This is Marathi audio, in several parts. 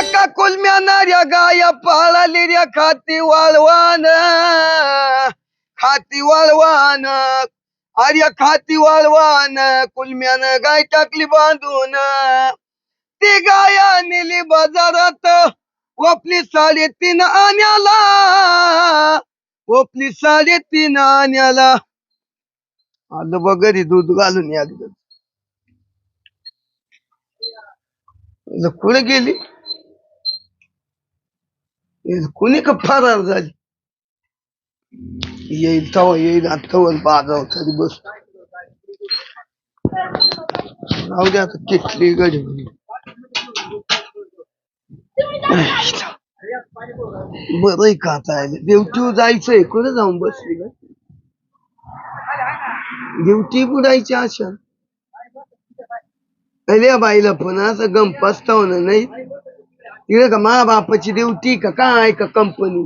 आका कुलम्यानाऱ्या गाया पाळाली रे खाती वाळवान. खाती वाळवान. आर्या खाती वाळवान. कुलम्यानं गाय टाकली बांधून. ती गाया नेली बाजारात. ओपली साडेतीन आण्याला. ओपली साडेतीन आण्याला. आलं बघरी दूध घालून आली कुठे गेली? कुणी का फरार झाली येईल तवा येईल तवर बाजाव तरी बस राहू दे आता किटली गडी बरं का आता देवटी जायचंय कुठे जाऊन बसली ग देवटी बुडायची आशा अरे बाईला पण असं गम पस्तावणं नाही तिकडे का मा बापाची ड्युटी का काय का कंपनी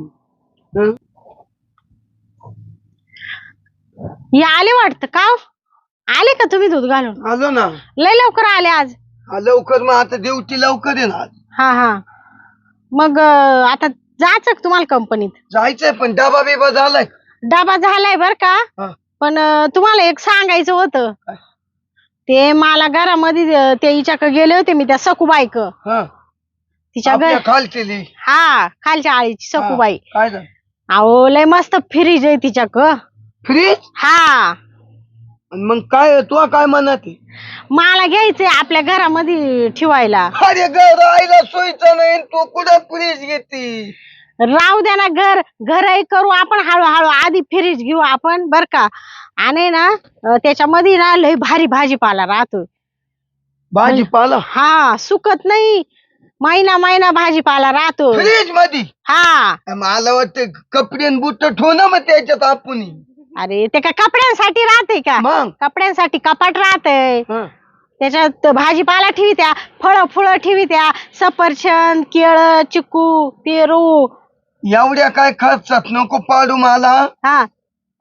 हे? आले वाटतं का हो? आले का तुम्ही दूध घालून? आलो ना. लय लवकर आले आज. हा, लवकर मग आता ड्युटी लवकर आहे ना आज. हा हा. मग अं, आता जायचं का तुम्हाला कंपनीत जायचंय पण डबा बिबा झालाय. डबा झालाय बर का? हा, पण अं, तुम्हाला एक सांगायचं होतं. काय? ते मला घरामध्ये अं, ते हिच्याकडे गेले होते मी त्या सकुबाईक हा. तिच्या घर खाल केली. हा खालच्या आळीची सकुबाई काय झालं? अहो लय मस्त फ्रीज आहे तिच्याक. फ्रीज हा. मग काय तू काय म्हणत? आहे? मला घ्यायचंय आपल्या घरामध्ये ठेवायला. अरे घर राहायला सोयचं नाही तू कुठं फ्रीज घेती? राहू द्या ना घर घरही करू आपण हळूहळू. आधी फ्रीज घेऊ आपण बर का? आणि ना अं, त्याच्यामध्ये ना लय भारी भाजीपाला राहतो भाजीपाला? हा सुकत नाही. महिना महिना भाजीपाला राहतो. फ्रीजमध्ये हा. मला वाटतं कपडे बुट ठेव ना मग त्याच्यात आपण. अरे ते काय कपड्यांसाठी राहते का? मग? कपड्यांसाठी कपाट राहतंय. हा. त्याच्यात भाजीपाला ठेवी फळं फुळं ठेवी सफरचंद केळ चिकू पेरू. एवढ्या काय खर्चात नको पाडू मला. हा.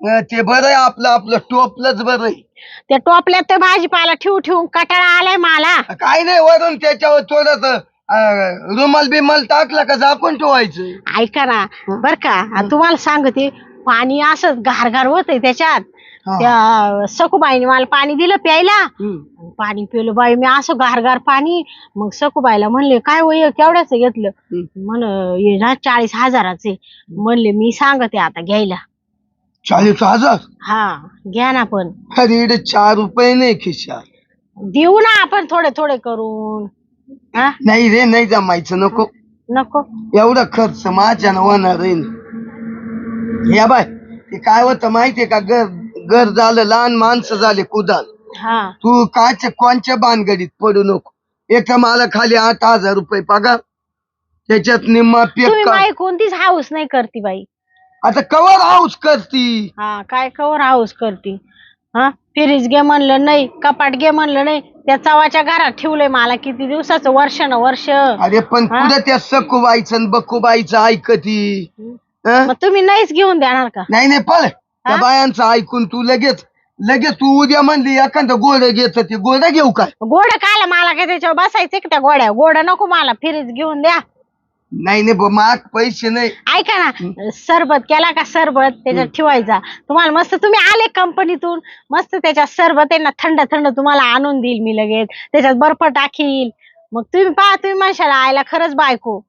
अं, ते बरं आहे आपलं आपलं टोपलंच बरं आहे. त्या टोपल्यात ते भाजीपाला ठेवू ठेवून कटाळा आलाय मला. काय नाही वरून त्याच्यावर थोडस रुमाल बिमाल टाकला का झाकून ठेवायचं? ऐका ना बर का तुम्हाला सांगते पाणी असं गारगार होत त्याच्यात. हा. त्या सखूबाईने मला पाणी दिलं प्यायला. हम्म. पाणी पिलं बाई मी असं गारगार पाणी मग सखूबाईला म्हणले काय वय केवढ्याच घेतलं. म्हण हे ना चाळीस हजाराचे म्हणले मी सांगते आता घ्यायला. चाळीस हजार? हा घ्या ना पण. अरे इकडे चार रुपये नाही खिशात. देऊ ना आपण थोडे थोडे करून. हा? नाही रे नाही जमायचं नको. नको. एवढा खर्च माझ्यानं होणार आहे. या बाय ते काय होतं माहितीये का? घर घर झालं लहान माणसं झाले कुदाल. हा. तू काच्या कोणच्या बानगडीत पडू नको. एका मला खाली आठ हजार रुपये पगार. त्याच्यात निम्मा तुम्ही पेक कोणतीच हाऊस नाही करती बाई. आता कवर हाऊस करती? हा काय कवर हाऊस करती? हा? फ्रीज घे म्हणलं नाही कपाट घे म्हणलं नाही त्या चवाच्या घरात ठेवलंय मला किती दिवसाचं वर्ष ना वर्ष. अरे पण हा? कुठं त्या सकूबाईचं बकूबाईचं ऐकती? हं? मग तुम्ही नाहीच घेऊन देणार का? नाही नाही पळ. त्या हा? बायांचं ऐकून तू लगेच लगेच तू उद्या म्हणली एखादं गोड घेत ते गोड घेऊ काय गोड खायला मला काय त्याच्यावर बसायचं का त्या गोड्या? गोड नको मला फ्रीज घेऊन द्या. नाही नाही ब- माग पैसे नाही. ऐका ना सरबत केला का सरबत? त्याच्यात ठेवायचा. तुम्हाला मस्त तुम्ही आले कंपनीतून मस्त त्याच्यात सरबत आहे ना थंड थंड तुम्हाला आणून देईल मी लगेच. त्याच्यात बर्फ टाकील. मग तुम्ही पहा तुम्ही म्हणशाला आयला खरंच बायको.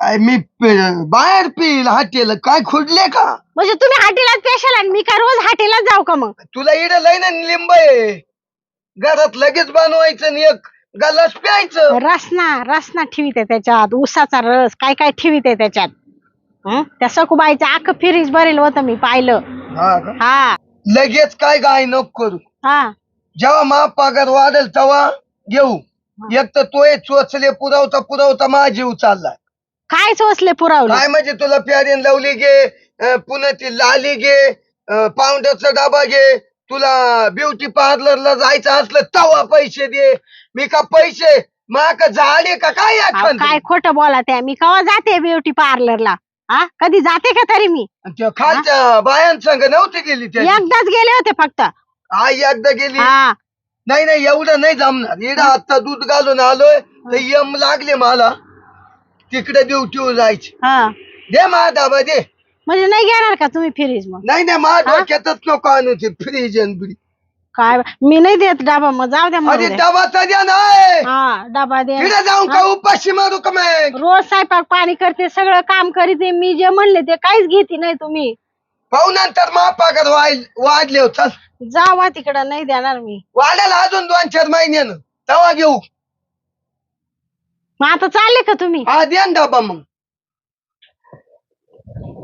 मी प- बाहेर पिल हाटेल. काय खुडले का? म्हणजे तुम्ही हाटेलाच पेशाल आणि मी काय रोज हाटेलाच जाऊ का मग? तुला इड लय ना लिंब आहे. घरात लगेच बनवायचं आणि एक गलास प्यायचं. रसना रसना ठेवीत आहे त्याच्यात. उसाचा रस काय काय ठेवीत आहे त्याच्यात? हं? त्या सकुबाईचं अख्खं फ्रीज भरेल होतं मी पाहिलं. हा का? हा. लगेच काय गाय नको करू? हा. जेव्हा मा पगार वाढेल तेव्हा घेऊ. एक तर तोय चोचले पुरवता पुरवता माझा जीव चाललाय. काय सोसले पुरवले? काय म्हणजे तुला प्यारीन लावली घे अं, पुन्हा ती लाली घे अं, पावडरचा डबा घे तुला ब्युटी पार्लरला जायचं असलं तवा पैसे दे. मी का पैसे? मा का झाडे का काय अहो? काय खोटं बोला त्या मी कवा जाते ब्युटी पार्लरला हा? कधी जाते का तरी मी? आणि त्या खालच्या बायांसंग नव्हती गेली त्या एकदाच गेले होते फक्त. आई एकदा गेली. हा. नाही नाही एवढं नाही जमणार. इडं आता दूध घालून आलोय तर यम लागले मला. तिकडे ड्युटीवर जायची. हा. दे मा दाबा दे म्हणजे नाही घेणार का तुम्ही फ्रीज मग? नाही नाही मा डोक्यातच नको आणू ते फ्रीज आणि. काय मी नाही देत डबा मग जाऊ द्या अरे मग डबाचा द्या नाही हा डबा दे. जाऊन का उपाशी मारू का मग? रोज स्वयंपाक पाणी करते सगळं काम करीते मी जे म्हणले ते काहीच घेते नाही तुम्ही. पाहू नंतर मा पगार वाढ- वाढले हो चल. जावा तिकडं नाही देणार मी. वाढायला अजून दोन चार महिन्यानं. तेव्हा घेऊ. मग आता चालले का तुम्ही? हा द्या ना डबा मग.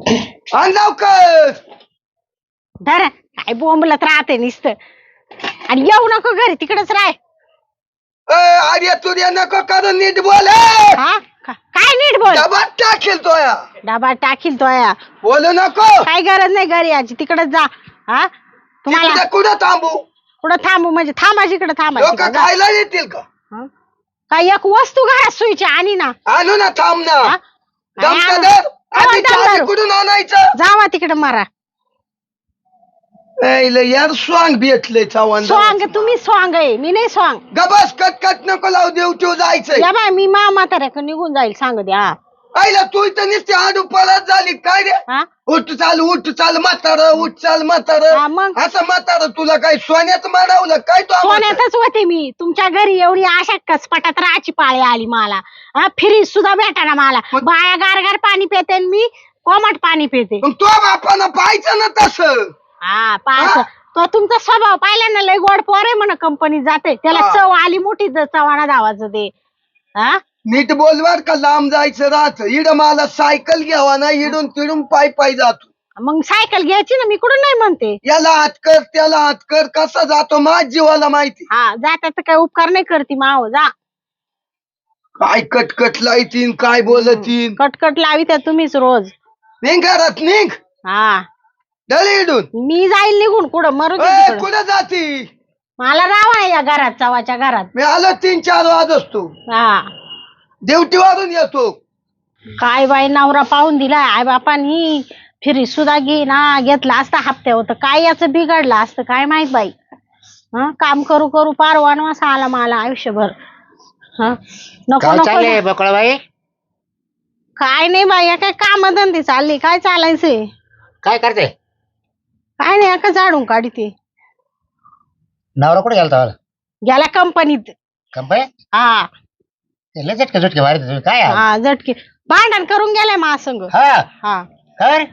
आण लवकर. धरा काय बोंबलत राहते नुसतं. आणि येऊ नको घरी तिकडच राह. ए, आर्या तुर्या नको करून नीट बोल ए. हा? का- काय नीट बोल? डबा टाकेल तो या डबा टाकील तो या बोलू नको. काय गरज नाही घरी याची तिकडच जा. हा? तुम्हाला तिकडे कुठं थांबू? कुठं थांबू? म्हणजे थांबा जिकडे थांबा लोक तिकडं जा. खायला येतील का? हं? काय एक वस्तू घरात सुईची आणि ना. आणू ना थांब ना. हा? आणू. आधी धरू. कुठून आणायचं? जावा तिकडे मारा. इले यार स्वांग भेटले चव्हाण स्वांग तुम्ही स्वांग आहे. मी नाही स्वांग. गबस कट कट नको लावू देऊ ठेव जायचंय. या बाय मी मा म्हाताऱ्याकडे निघून जाईल. सांग द्या. आईला तू इथं नुसती आडू पळत झाली. काय रे? हा? उठ चाल उठ चाल म्हातार उठ चाल म्हातार. हा, मग? असं म्हातार तुला काय सोन्याचं मारावलं? काय तू आम्हाला? सोन्यातच होते मी. तुमच्या घरी एवढी अशा कसपटात राहायची पाळी आली मला. हा फ्रीज सुद्धा भेटाना मला. मग- बाया गार गार पाणी पिते आणि मी कोमट पाणी पिते. मग तो बापानं पाहायचं ना तसं. हा पाच तो तुमचा स्वभाव पाहिला ना लय गोड पोर आहे म्हणा कंपनीत जाते. त्याला हा. चव आली मोठी चव्हाणा धावाचं ते. हा? नीट बोलवार का? लांब जायचं राहत. इड मला सायकल घ्यावा ना इडून तिडून पाय पाय जातो. मग सायकल घ्यायची ना मी कुठून नाही म्हणते. याला हात कर त्याला हात कर कसा जातो माझ जीवाला माहिती? हा जातात तर काय उपकार नाही करते माव जा. काय कटकट लायतीन काय बोलतीन? कटकट लावी त्या तुम्हीच रोज. निघ घरात निघ. हा. डली इडून. मी जाईल निघून कुठं? मरू दे ए, तिकडं. कुठं जाती? मला राव आहे या घरात चवाच्या घरात. मी आलो तीन चार वाज असतो हा. ड्युटी वारून येतो. काय बाई नवरा पाहून दिलाय आई बापानी फिरी सुद्धा घे ना घेतला असता हप्ते होत काय याचं बिघडलं असतं काय माहीत बाई? हं? काम करू करू पार वनवास आला मला आयुष्यभर. हं? नको काय नको चाललंय बकळबाई काय नाही बाई या काय काम धंदे चालली काय चालायचंय? काय करते? काय नाही का झाडून काढी ते नवरा कुठे गेलता? गेला कंपनीत. कंपनी हा. लय झटके झटके मारित तुम्ही काय आहे? हा झटके. भांडण करून गेलाय महासंघ हा? हा. कर.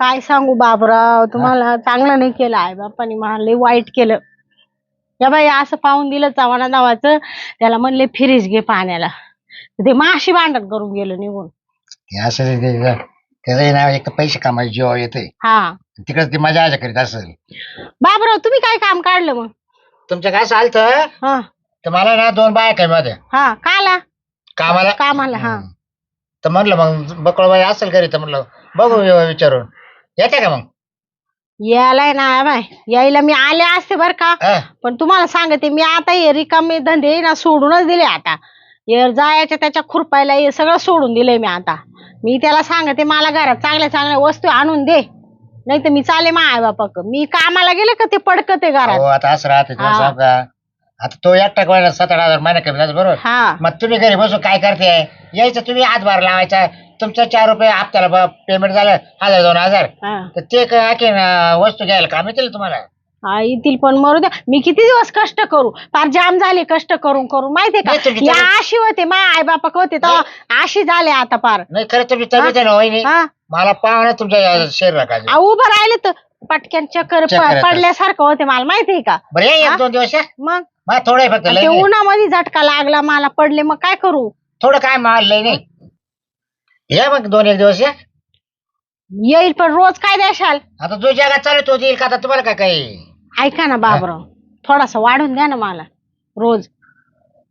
काय सांगू बाबराव तुम्हाला चांगलं नाही केलं. आई बापाने मला लय वाईट केलं. या बाई असं पाहून दिलं चव्हाणा नावाचं. त्याला म्हणले फिरीज घे पाण्याला. ते माशी भांडण करून गेलं निघून. हे असं ते- ते- त्याचं नाव एक पैसे कमायचे जीवा येते हा. तिकडे ती मजा आजा करीत असेल. बाबराव तुम्ही काय काम काढलं मग? तुमचं काय चालतं? हा. तर मला ना दोन बाया कमी होत्या हा काला? कामाला? कामाला हा. हम्म. तर म्हणलं मग बकळबाई असेल घरी तर म्हणलं बघू विचारून. येते का मग? यायलाय ना बाय. यायला मी आले असते बर का? हा? पण तुम्हाला सांगते मी आता हे रिकामे धंदे ना सोडूनच दिले आता. हे जायच्या त्याच्या खुरपायला हे सगळं सोडून दिलंय मी आता. मी त्याला सांगते मला घरात चांगल्या चांगल्या वस्तू आणून दे. नाही तर मी चाले मा आई बापा मी कामाला गेले का ते पडकत हो घरात आता असं राहते तुम्हाला हा. सांगू का? आता तो एकटा कोणाला सात आठ हजार महिना कमी बरोबर? हा. मग तुम्ही घरी बसून काय करते? यायचं तुम्ही हातभार लावायचा. तुमचं चार रुपये हप्त्याला पेमेंट झालं हजार दोन हजार. हा. तर ते काय वस्तू घ्यायला काम येतील तुम्हाला. हा, येतील पण मरू द्या. मी किती दिवस कष्ट करू? फार जाम झाले कष्ट करून करून. माहितीये नाही, तुमची का या तब्येत- आशी होते मा आई बापा होते तेव्हा आशी झाले आता पार नाही खरं तुमची तब्येत आहे ना वहिनी? हा. मला पाहणं तुमच्या शरीर उभं राहिले तर पटक्यान चक्कर प- चक्कर येतात. पडल्यासारखं होते मला माहितीये का? बरं ये हा? दोन दिवस या. मग? मला थोडं आहे फक्त लय ते नाही. उन्हामध्ये झटका लागला मला पडले मग काय करू? थोडं काय माल लय नाही. या मग दोन एक दिवस या. येईल पण रोज काय द्याशाल आता जो जगात चालू तो देईल का? आता तुम्हाला काय काही? ऐका ना बाबराव थोडासा वाढून द्या ना मला रोज.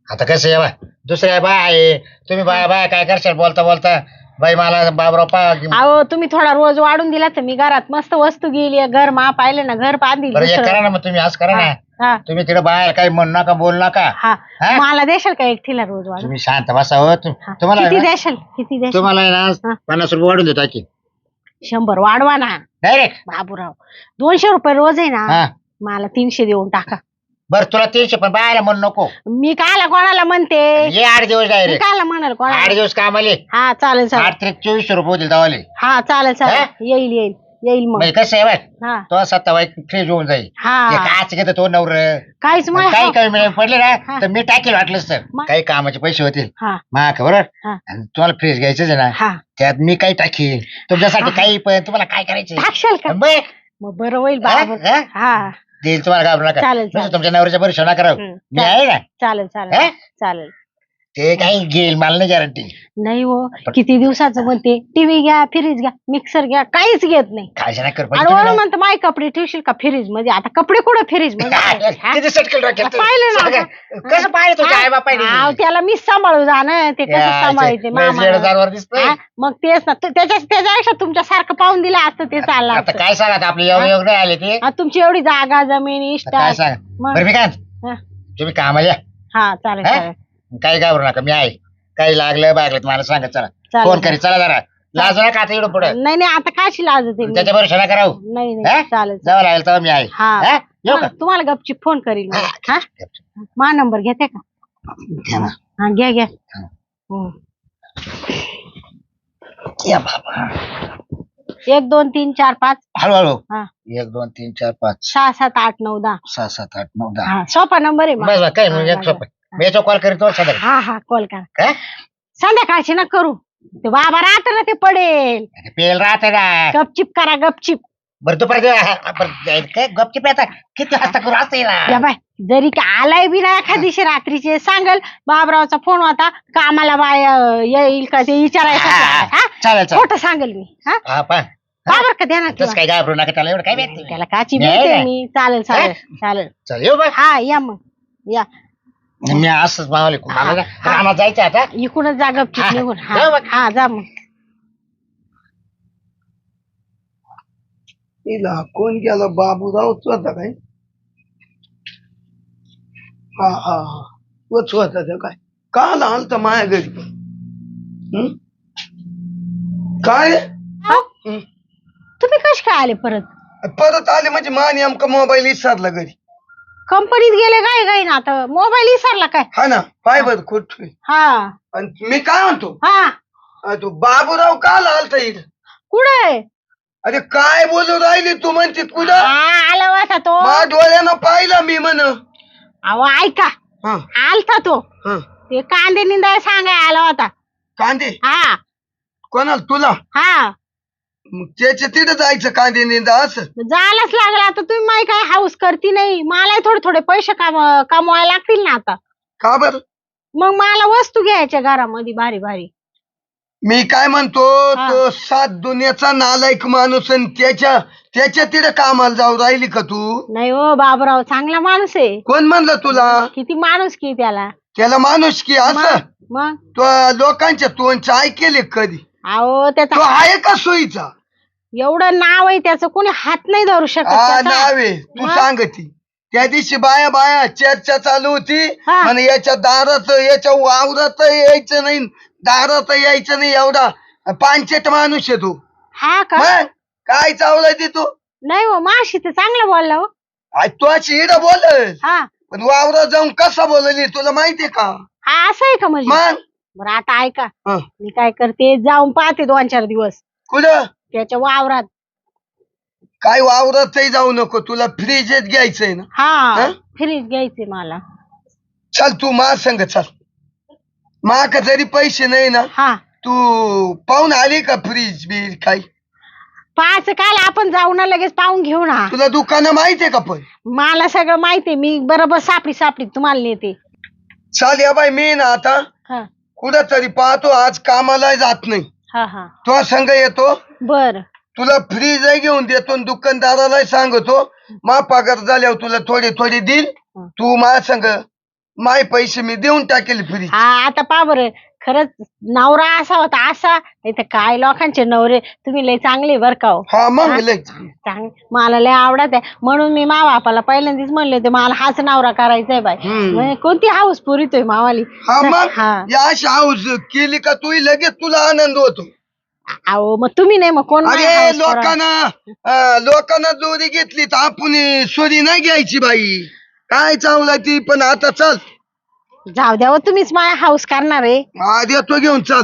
आता कसं आहे बा दुसऱ्या बाय आहे तुम्ही बाय बाय काय करशाल? बोलता बोलता. बाई मला बाबराव पा अहो तुम्ही थोडा रोज वाढून दिला तर मी घरात मस्त वस्तू गेली घर मा पाहिले ना घर बांधील बरं एक दुसरं. करा ना मग तुम्ही असं करा ना. हा तुम्ही तिकडे बाहेर काही म्हणू नका बोलू नका. हा. हा? मला देशाल का एकटीला रोज वाढून? तुम्ही शांत बसावं तु- हा. तुम्हाला किती आहे ना- द्याशाल किती द्याशाल तुम्हाला आहे हा. ना पन्नास रुपये वाढून देतो की शंभर वाढवा ना. डायरेक्ट बाबूराव दोनशे रुपये रोज आहे ना? हा. मला तीनशे देऊन टाका. बर तुला तीनशे पण बायला म्हणू नको. मी कायला कोणाला म्हणते? ये आठ दिवस मी डायरेक्ट कायला म्हणाल आठ कोणाला दिवस कामाले. हा चालेल चालेल. आठ त्रिक चोवीसशे रुपये होतील दवाले. हा चालेल चालेल? येईल येईल. येईल मग. म्हणजे कसं आहे बघ हा. तो सत्ता फ्रीज होऊन जाईल. हा. हे काच घेतो तो नवर. काहीच काही मिळेल पडले हा. ना तर मी टाकेल वाटलंच तर. मग? काही कामाचे पैसे होतील. हा. मा बरोबर हा. आणि तुम्हाला फ्रीज घ्यायचंच आहे ना हा. त्यात मी काही टाकीन. तुमच्यासाठी. काही पण तुम्हाला काय करायचं टाकशाल का? बघ मग बरं होईल हा? बाबा. हा? हा. देईल तुम्हाला घाबरू नका. चालेल, नुसतं चालेल. तुमच्या नवऱ्याच्या भरोशा नका राहू. हम्म, मी आहे ना चालेल हा? चालेल चालेल. ते काही घेईल मला नाही गॅरंटी नाही हो किती दिवसाचं म्हणते टीव्ही घ्या फ्रीज घ्या मिक्सर घ्या काहीच घेत नाही काळजी नका करू. पण आणि वरून ना- म्हणतो माय कपडे ठेवशील का फ्रीजमध्ये आता कपडे कुठं फ्रीजमध्ये? हा? किती सटकेल डोक्यात तुम्ही? पाहिलं ना सांगा. आता. कसं पाहिलं तुझ्या आई बापाने हा, त्याला मीच सांभाळू जाणं ते कसं सांभाळायचे मामा जानवर दिसतोय हा, मग तेच ना तू- त्याच्या त्याच्यापेक्षा तुमच्या सारखं पाहून दिलं असतं ते चाललं आता असतं. काय सांगा आपले योग योग नाही आले ते तुमची एवढी जागा जमीन आता इष्ट काय सांगा मग? बरं मी काय हा. तुम्ही कामाला या हा चालेल हा? चालेल काही घाबरू नका मी आहे. काही लागलं बागलं मला सांगा चला. चालेल. फोन करी चला जरा. लाजू नका आता इकडं पुढे. नाही नाही आता काशी लाजते मी. त्याच्या भरोशा नका राहू नाही हा? नाही चालेल चालेल. जावं लागेल तेव्हा मी आहे. हा. हा? येऊ का? तुम्हाला- तुम्हाला गपची फोन करील मी. हा. मा नंबर घेते का? घ्या ना. हा घ्या घ्या. हा. या बाबा. एक दोन तीन चार पाच. हळूहळू. हा. एक दोन तीन चार पाच. सहा सात आठ नऊ दहा. सहा सात आठ नऊ दहा. हा सोपा नंबर आहे बस माझा. बस काय हा, एक. सोपं मी याचा कॉल करीतो सदर हा हा कॉल करा. काय संध्याकाळची ना करू. ते बाबा राहत ना ते पडेल. पेल राहते ना. गपचिप करा गपचिप. बरं दुपारी हा, बरं, जाईल काय गपची पेता किती वाजता करू असं या येईल बाय जरी का आलाय बी ना एखाद दिवशी रात्रीचे सांगल बाबरावचा फोन होता कामाला बाय अं, येईल का ते हा चालेल चालेल. खोटं सांगल मी हा? हा बाबर का द्या ना तसं काय घाबरू नका त्याला एवढं काय भेटते त्याला काची नाही भेटते. मी. चालेल चालेल चालेल. चल येऊ बा हा या मग. या. मी असंच मावले मला ना हा. रानात जायचं आता. इकडूनच जा गपचिप हा, निघून. जा हा मग. हा जा मग. तिला कोण गेला बाबूराव होता काय? हा हा हा. तोच होता तो काय? काल आलता माझ्या घरी हं? काय? हा? हं. तुम्ही कश काय आले परत? परत आले म्हणजे मा नेमका मोबाईल विसरला घरी. कंपनीत गेले काय काय ना आता मोबाईल विसरला काय? हा ना पाय बर कुठे हा. आणि मी काय म्हणतो? हा. तो बाबूराव काल आलता इथं? कुठे अरे काय बोलू राहिली तू म्हणते कुठं आला होता तो. मा डोळ्यानं पाहिलं मी म्हण. अहो ऐका. हा. आलता तो. हा. ते कांदे निंदाय सांगाय आला होता. कांदे? हा. कोणाला? तुला? हा. मग त्याच्या तिथं जायचं कांदे निंदा असं. जायलाच लागला. आता तुम्ही माही काय हाऊस करती नाही. मला थोडे थोडे पैसे काम कमवायला लागतील ना आता. का बर? मग मला वस्तू घ्यायच्या घरामध्ये भारी भारी. मी काय म्हणतो हा. तो सात दुनियाचा नालायक माणूस आणि त्याच्या त्याच्या तिथं कामाला जाऊ राहिली का तू? नाही हो बाबराव चांगला माणूस आहे. कोण म्हणलं तुला? किती माणूस की त्याला? त्याला माणूस की असं? मग मग? तो लोकांच्या तोंडचे ऐकेले कधी? अहो तो त्याचा आहे का सोयीचा? एवढं नाव आहे त्याचं कोणी हात नाही धरू शकत हा त्याचा. नावे तू मग? सांगती त्या दिवशी बाया बाया चर्चा चालू होती. हा. आणि याच्या दारात याच्या वावरात यायचं नाही दारात यायचं नाही एवढा. पांचट माणूस आहे तू. हा का? मग? काय चावलाय ती तू? नाही हो माशी तर चांगलं बोलला हो. आज तू अशी इड बोल हा. पण वावरात जाऊन कसा बोलली तुला माहितीये का? हा असं आहे का म्हणजे? मग? बरं आता ऐका. हं. मी काय करते जाऊन पाहते दोन चार दिवस. कुठं? त्याच्या वावरात. काय वावरातही जाऊ नको तुला फ्रीज घ्यायचंय ना. हा हं? फ्रीज घ्यायचे मला. चल तू मा संग चल. माक जरी पैसे नाही ना हा. तू पाहून आली का फ्रीज बीज काही? पाच काल आपण जाऊ ना लगेच पाहून घेऊ ना. तुला दुकानं माहितीये का पण? मला सगळं माहितीये मी बरोबर सापडी सापडी तुम्हाला नेते. चाल या बाई मी ना आता हा. कुठं तरी पाहतो आज कामाला जात नाही. हा हा. तो संघ येतो. बर. तुला फ्रीज घेऊन देतो आणि दुकानदाराला सांगतो. मा पगार झाल्यावर तुला थोडे थोडे देईल. हं. तू मा संग माय पैसे मी देऊन टाकेल फ्रीज हा आता पा बर. खरंच नवरा असा होता असा. नाही तर काय लोकांचे नवरे तुम्ही लय चांगले बर का हो. मग? लय. चांग मला लय आवडत आहे. म्हणून मी मा बापाला पहिल्यांदाच म्हणले होते मला हाच नवरा करायचा आहे बाई. हम्म. म्हणजे कोणती हाऊस पुरीतोय मावाली? हा मग? हा. या अशा हाऊस केली का तू लगेच तुला आनंद होतो. अहो मग तुम्ही नाही मग कोण अरे? लोकांना अं, लोकांना जोरी घेतली तर आपण सोरी नाही घ्यायची बाई. काय चावला ती पण आता चल. जाऊ द्या हो, तुम्हीच माझ्या हाऊस करणार आहे. येतो घेऊन चल.